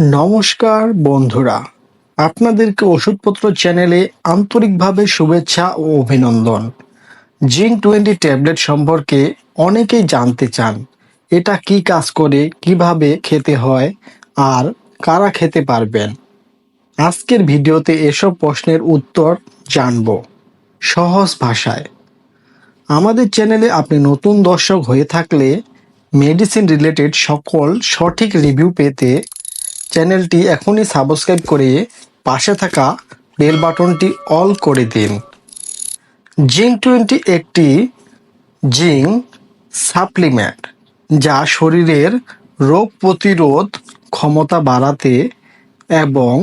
নমস্কার বন্ধুরা। আপনাদেরকে ওষুধপত্র চ্যানেলে আন্তরিকভাবে শুভেচ্ছা ও অভিনন্দন। জিন টোয়েন্টি ট্যাবলেট সম্পর্কে অনেকেই জানতে চান, এটা কি কাজ করে, কীভাবে খেতে হয়, আর কারা খেতে পারবেন? আজকের ভিডিওতে এসব প্রশ্নের উত্তর জানব সহজ ভাষায়। আমাদের চ্যানেলে আপনি নতুন দর্শক হয়ে থাকলে মেডিসিন রিলেটেড সকল সঠিক রিভিউ পেতে চ্যানেলটি এখনই সাবস্ক্রাইব করে পাশে থাকা বেল বাটনটি অল করে দিন। জিঙ্ক টোয়েন্টি একটি জিঙ্ক সাপ্লিমেন্ট, যা শরীরের রোগ প্রতিরোধ ক্ষমতা বাড়াতে এবং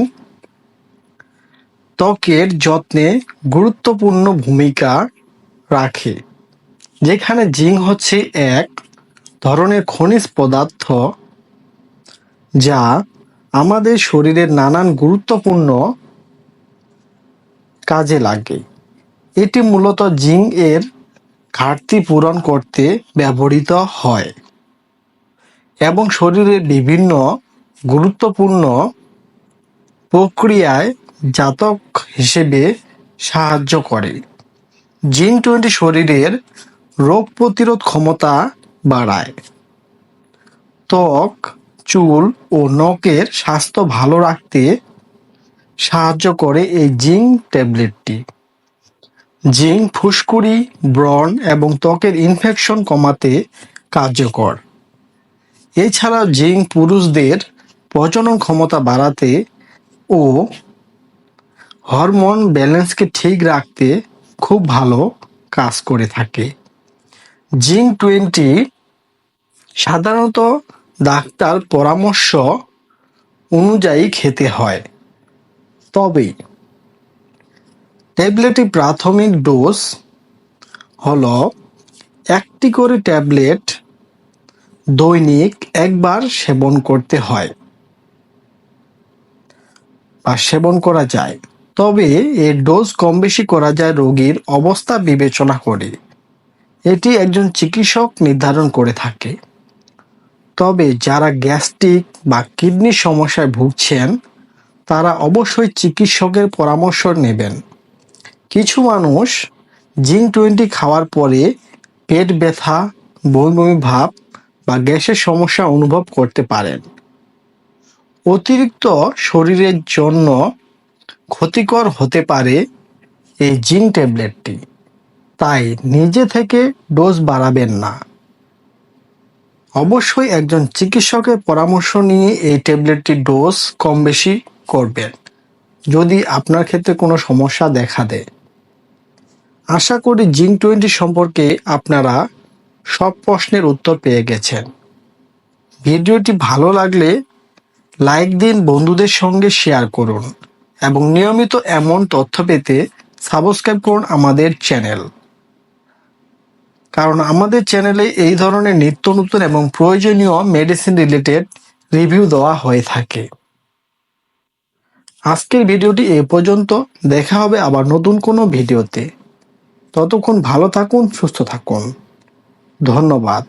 ত্বকের যত্নে গুরুত্বপূর্ণ ভূমিকা রাখে। যেখানে জিঙ্ক হচ্ছে এক ধরনের খনিজ পদার্থ যা আমাদের শরীরের নানান গুরুত্বপূর্ণ কাজে লাগে। এটি মূলত জিঙ্ক এর ঘাটতি পূরণ করতে ব্যবহৃত হয় এবং শরীরের বিভিন্ন গুরুত্বপূর্ণ প্রক্রিয়ায় জাতক হিসেবে সাহায্য করে। জিন টোয়েন্টি শরীরের রোগ প্রতিরোধ ক্ষমতা বাড়ায়। ত্বক চুল ও নখের স্বাস্থ্য ভালো রাখতে সাহায্য করে এই জিঙ্ক ট্যাবলেটটি। জিঙ্ক, ফুসকুড়ি, ব্রণ এবং ত্বকের ইনফেকশন কমাতে কার্যকর। এছাড়া জিঙ্ক পুরুষদের প্রজনন ক্ষমতা বাড়াতে ও হরমোন ব্যালেন্সকে ঠিক রাখতে খুব ভালো কাজ করে থাকে। জিঙ্ক টোয়েন্টি সাধারণত ডাক্তার পরামর্শ অনুযায়ী খেতে হয়। তবে ট্যাবলেটে প্রাথমিক ডোজ হল একটি করে ট্যাবলেট দৈনিক একবার সেবন করতে হয় বা সেবন করা যায়। তবে এর ডোজ কম বেশি করা যায় রোগীর অবস্থা বিবেচনা করে। এটি একজন চিকিৎসক নির্ধারণ করে থাকে। তবে যারা গ্যাস্ট্রিক বা কিডনির সমস্যায় ভুগছেন, তারা অবশ্যই চিকিৎসকের পরামর্শ নেবেন। কিছু মানুষ জিঙ্ক টোয়েন্টি খাওয়ার পরে পেট ব্যথা বমি ভাব বা গ্যাসের সমস্যা অনুভব করতে পারেন। অতিরিক্ত শরীরের জন্য ক্ষতিকর হতে পারে এই জিঙ্ক ট্যাবলেটটি। তাই নিজে থেকে ডোজ বাড়াবেন না। অবশ্যই একজন চিকিৎসকের পরামর্শ নিয়ে এই ট্যাবলেটটির ডোজ কম বেশি করবেন, যদি আপনার ক্ষেত্রে কোনো সমস্যা দেখা দেয়। আশা করি জিঙ্ক টোয়েন্টি সম্পর্কে আপনারা সব প্রশ্নের উত্তর পেয়ে গেছেন। ভিডিওটি ভালো লাগলে লাইক দিন, বন্ধুদের সঙ্গে শেয়ার করুন এবং নিয়মিত এমন তথ্য পেতে সাবস্ক্রাইব করুন আমাদের চ্যানেল। কারণ আমাদের চ্যানেলে এই ধরনের নিত্য নতুন এবং প্রয়োজনীয় মেডিসিন রিলেটেড রিভিউ দেওয়া হয়ে থাকে। আজকের ভিডিওটি এ পর্যন্ত। দেখা হবে আবার নতুন কোনো ভিডিওতে। ততক্ষণ ভালো থাকুন, সুস্থ থাকুন। ধন্যবাদ।